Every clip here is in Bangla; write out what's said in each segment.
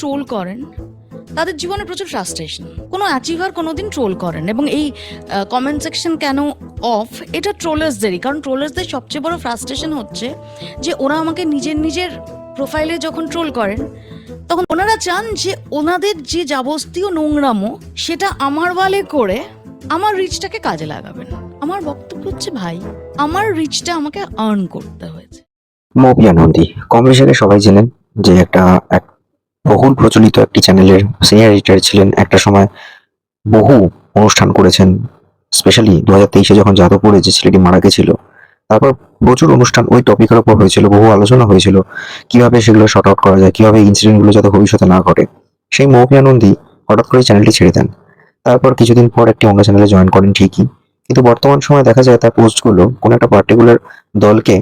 ট্রোল করেন, তাদের জীবনে প্রচুর ফ্রাস্ট্রেশন কোনো অ্যাচিভার কোনোদিন ট্রোল করেন এবং এই কমেন্ট সেকশন কেন অফ এটা ট্রোলার্সদেরই কারণ ট্রোলার্সদের সবচেয়ে বড় ফ্রাস্ট্রেশন হচ্ছে যে ওরা আমাকে নিজের নিজের প্রোফাইলে যখন ট্রোল করেন, তখন ওনারা চান যে ওনাদের যে যাবতীয় নোংরামো, সেটা আমার ওয়ালে করে আমার রিচটাকে কাজে লাগাবেন। আমার বক্তব্য হচ্ছে, ভাই, আমার রিচটা আমাকে আর্ন করতে হয়েছে। মৌপিয়া নন্দী কম সবাই জানেন যে একটা এক বহুল প্রচলিত একটি চ্যানেলের সিনিয়র এডিটর ছিলেন একটা সময় বহু অনুষ্ঠান করেছেন স্পেশালি দু হাজার তেইশে যখন যাদবপুরে যে ছেলেটি মারা গেছিল, তারপর প্রচুর অনুষ্ঠান ওই টপিকের ওপর হয়েছিল, বহু আলোচনা হয়েছিল, কীভাবে সেগুলো শর্ট আউট করা যায়, কীভাবে ইনসিডেন্টগুলো যাতে ভবিষ্যতে না ঘটে। সেই মৌপিয়া নন্দী হঠাৎ করে চ্যানেলটি ছেড়ে দেন। তারপর কিছুদিন পর একটি অন্য চ্যানেলে জয়েন করেন ঠিকই। কিন্তু বর্তমান সময়ে দেখা যায় তার পোস্টগুলো কোনো একটা পার্টিকুলার দলকে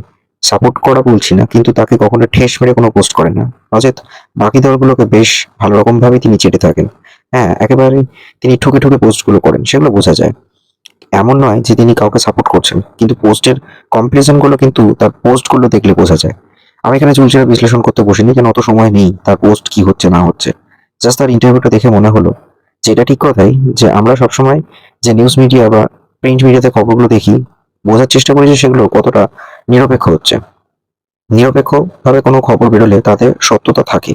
সাপোর্ট করা বলছি না, কিন্তু তাকে কখনো ঠেস মেরে কোনো পোস্ট করেন না। নচেত বাকি দলগুলোকে বেশ ভালো রকম ভাবে তিনি চেটে থাকেন। হ্যাঁ একেবারে তিনি ঠুকে ঠুকে পোস্টগুলো করেন, সেগুলো বোঝা যায়। এমন নয় যে তিনি কাউকে সাপোর্ট করছেন, কিন্তু পোস্টের কম্পারিজনগুলো কিন্তু তার পোস্টগুলো দেখলে বোঝা যায়। আমি এখানে চুলচেরা বিশ্লেষণ করতে বসিনি, কেন অত সময় নেই, তার পোস্ট কি হচ্ছে, না হচ্ছে। জাস্ট তার ইন্টারভিউটা দেখে মনে হলো যে এটা ঠিক কথাই, যে আমরা সবসময় যে নিউজ মিডিয়া বা প্রিন্ট মিডিয়াতে খবরগুলো দেখি, বোঝার চেষ্টা করি যে সেগুলো কতটা নিরপেক্ষ হচ্ছে। নিরপেক্ষভাবে কোনো খবর বেরোলে তাতে সত্যতা থাকে।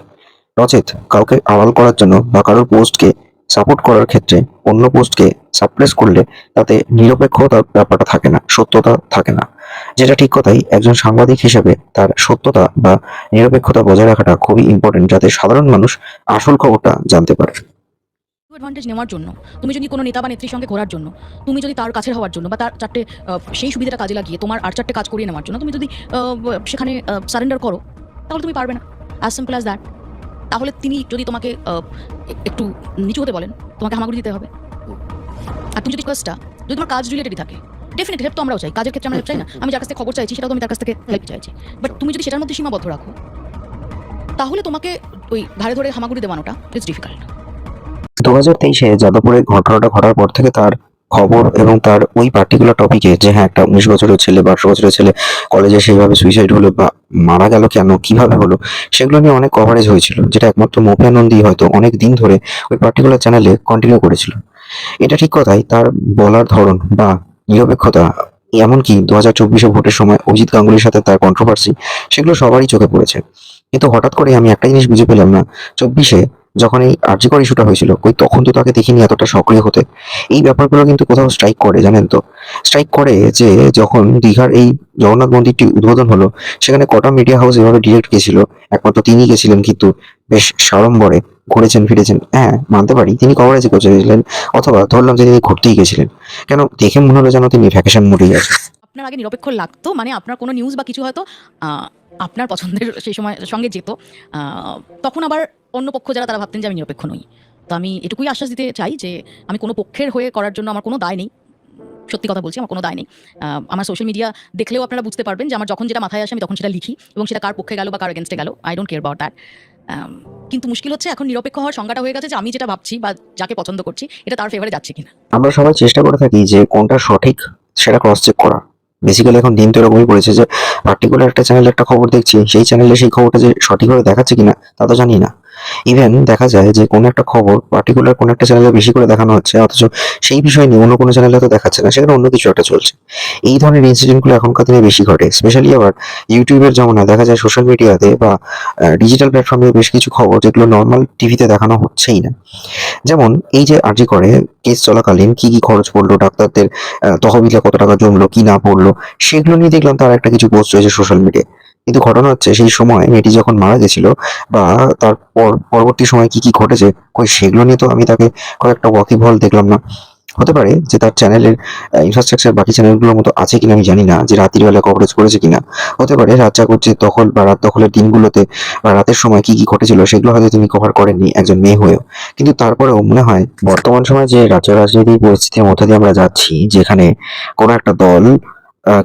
নচেত কাউকে আড়াল করার জন্য বা কারোর পোস্টকে সাপোর্ট করার ক্ষেত্রে অন্য পোস্টকে সাপ্রেস করলে তাতে নিরপেক্ষতার ব্যাপারটা থাকে না, সত্যতা থাকে না। যেটা ঠিক কথাই, একজন সাংবাদিক হিসেবে তার সত্যতা বা নিরপেক্ষতা বজায় রাখাটা খুবই ইম্পর্টেন্ট যাতে সাধারণ মানুষ আসল খবরটা জানতে পারে। অ্যাডভান্টেজ নেওয়ার জন্য তুমি যদি কোনো নেতা বা নেত্রীর সঙ্গে ঘোরার জন্য তুমি যদি তার কাছের হওয়ার জন্য বা তার চারটে সেই সুবিধাটা কাজে লাগিয়ে তোমার আর চারটে কাজ করিয়ে নেওয়ার জন্য তুমি যদি সেখানে সারেন্ডার করো তাহলে তুমি পারবে না। অ্যাজ সিম্পল অ্যাজ দ্যাট তাহলে তিনি যদি তোমাকে একটু নিচু হতে বলেন তোমাকে হামাগুড়ি দিতে হবে। আর তুমি যদি কাজটা যদি তোমার কাজ রিলেটেডই থাকে ডেফিনেটলি হেল্প তো আমরাও চাই কাজের ক্ষেত্রে আমরা চাই না। আমি যার কাছ থেকে খবর চাইছি সেটাও আমি তার কাছ থেকে হেল্প চাইছি। বাট তুমি যদি সেটার মধ্যে সীমাবদ্ধ রাখো তাহলে তোমাকে ওই ঘাড়ে ধরে হামাগুড়ি দেওয়ানোটা ইটস ডিফিকাল্ট দু হাজার তেইশে যাদবপুরে ঘটনাটা ঘটার পর থেকে তার খবর এবং তার ওই পার্টিকুলার টপিকে যে হ্যাঁ একটা উনিশ বছরের ছেলে বারোশো বছরের ছেলে কলেজে সেইভাবে সুইসাইড হলো বা মারা গেল কেন, কীভাবে হলো, সেগুলো নিয়ে অনেক কভারেজ হয়েছিল, যেটা একমাত্র মোপিয়ানন্দী হয়তো অনেক দিন ধরে ওই পার্টিকুলার চ্যানেলে কন্টিনিউ করেছিল। এটা ঠিক কথাই, তার বলার ধরন বা নিরপেক্ষতা এমনকি দু হাজার চব্বিশে ভোটের সময় অজিত গাঙ্গুলির সাথে তার কন্ট্রোভার্সি সেগুলো সবারই চোখে পড়েছে। কিন্তু হঠাৎ করে আমি একটা জিনিস বুঝে পেলাম না, চব্বিশে যখন এই আর্যিকর ইস্যুটা হয়েছিল, কই তখন তো তাকে দেখিনি এতটা সক্রিয় হতে। এই ব্যাপারগুলো কিন্তু কোথাও স্ট্রাইক করে, জানেন তো? স্ট্রাইক করে যে যখন দীঘার এই জগন্নাথ মন্দিরটি উদ্বোধন হলো, সেখানে কটা মিডিয়া হাউস এভাবে ডিরেক্ট গেছিল, একমাত্র তিনি গেছিলেন কিন্তু বেশ সাড়ম্বরে ঘুরেছেন, ফিরেছেন। হ্যাঁ মানতে পারি, তিনি কভারেজ কভারেজে গেছিলেন, অথবা ধরলাম যে তিনি ঘুরতেই গেছিলেন। কেন দেখে মনে হলো যেন তিনি ভ্যাকেশন মোডেই আছে আপনার আগে নিরপেক্ষ লাগতো মানে আপনার কোনো নিউজ বা কিছু হয়তো আপনার পছন্দের সেই সময় সঙ্গে যেত তখন আবার অন্য পক্ষ যারা, তারা ভাবতেন যে আমি নিরপেক্ষ নই। তো আমি এটুকুই আশ্বাস দিতে চাই যে, আমি কোনো পক্ষের হয়ে করার জন্য আমার কোনো দায় নেই। সত্যি কথা বলছি, আমার কোনো দায় নেই। আমার সোশ্যাল মিডিয়া দেখলেও আপনারা বুঝতে পারবেন যে আমার যখন যেটা মাথায় আসে, আমি তখন সেটা লিখি এবং সেটা কার পক্ষে গেল বা কার এগেনস্টে গেল। I don't care about that কিন্তু মুশকিল হচ্ছে এখন নিরপেক্ষ হওয়ার সংজ্ঞাটা হয়ে গেছে যে, আমি যেটা ভাবছি বা যাকে পছন্দ করছি, এটা তার ফেভারে যাচ্ছে কিনা। আমরা সবাই চেষ্টা করে থাকি যে, কোনটা সঠিক সেটা ক্রস চেক করা। বেসিক্যালি এখন দিন তো এরকমই পড়েছে যে পার্টিকুলার একটা চ্যানেলে একটা খবর দেখছি, সেই চ্যানেলে সেই খবরটা যে সঠিকভাবে দেখাচ্ছে কিনা, তা তো জানি না। ইভেন দেখা যায় যে কোনো একটা খবর পার্টিকুলার কোনো একটা চ্যানেলে বেশি করে দেখানো হচ্ছে, অথচ সেই বিষয় নিয়ে অন্য কোনো চ্যানেলে তো দেখাচ্ছে না, সেখানে অন্য কিছু একটা চলছে। এই ধরনের ইনসিডেন্টগুলো এখনকার দিনে বেশি ঘটে স্পেশালি আবার ইউটিউবের জমানায় দেখা যায় সোশ্যাল মিডিয়াতে বা ডিজিটাল প্ল্যাটফর্মে বেশ কিছু খবর যেগুলো নর্মাল টিভিতে দেখানো হচ্ছেই না। যেমন এই যে আর্জি করে কেস চলাকালীন কি কি খরচ পড়ল, ডাক্তারদের তহবিলে কত টাকা জমলো, কি না পড়ল, সেগুলো নিয়ে দেখলাম তার একটা কিছু পোস্ট হয়েছে সোশ্যাল মিডিয়ায় কিন্তু ঘটনা হচ্ছে সেই সময় মেয়েটি যখন মারা গেছিল বা তার পর- পরবর্তী সময় কি কি ঘটেছে, কই সেগুলো নিয়ে তো আমি তাকে কয়েকটা ওয়াকিবহল দেখলাম না। হতে পারে যে তার চ্যানেলের ইনফ্রাস্ট্রাকচার বাকি চ্যানেলগুলোর মতো আছে কিনা আমি জানি না, যে রাতের বেলা কভারেজ করেছে কিনা। হতে পারে রাত যে দখল বা রাত দখলের দিনগুলোতে বা রাতের সময় কি কি ঘটেছিল, সেগুলো হয়তো তিনি কভার করেননি একজন মেয়ে হয়েও। কিন্তু তারপরেও মনে হয় বর্তমান সময়ে যে রাজ্য রাজনৈতিক পরিস্থিতির মধ্যে দিয়ে আমরা যাচ্ছি, যেখানে কোনো একটা দল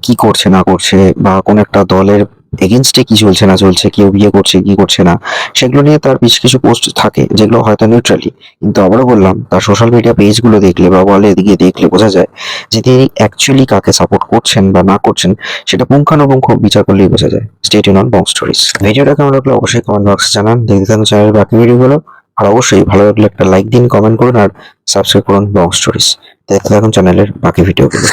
কি করছে না করছে বা কোনো একটা দলের এগেনস্টে কি চলছে, না চলছে, কেউ বিয়ে করছে, কি করছে না, সেগুলো নিয়ে তার বেশ কিছু পোস্ট থাকে, যেগুলো হয়তো নিউট্রালি কিন্তু আবারও বললাম, তার সোশ্যাল মিডিয়া পেজগুলো দেখলে বা বলে দিকে দেখলে বোঝা যায় যে তিনি অ্যাকচুয়ালি কাকে সাপোর্ট করছেন বা না করছেন, সেটা পুঙ্খানুপুঙ্খ বিচার করলেই বোঝা যায়। স্টেট ইউন বং স্টোরিজ ভিডিওটা কেমন লাগল অবশ্যই কমেন্ট বক্সে জানান। দেখতে থাকুন চ্যানেলের বাকি ভিডিওগুলো আর অবশ্যই ভালো লাগলে একটা লাইক দিন কমেন্ট করুন আর সাবস্ক্রাইব করুন বং স্টোরিজ দেখতে থাকুন চ্যানেলের বাকি ভিডিওগুলো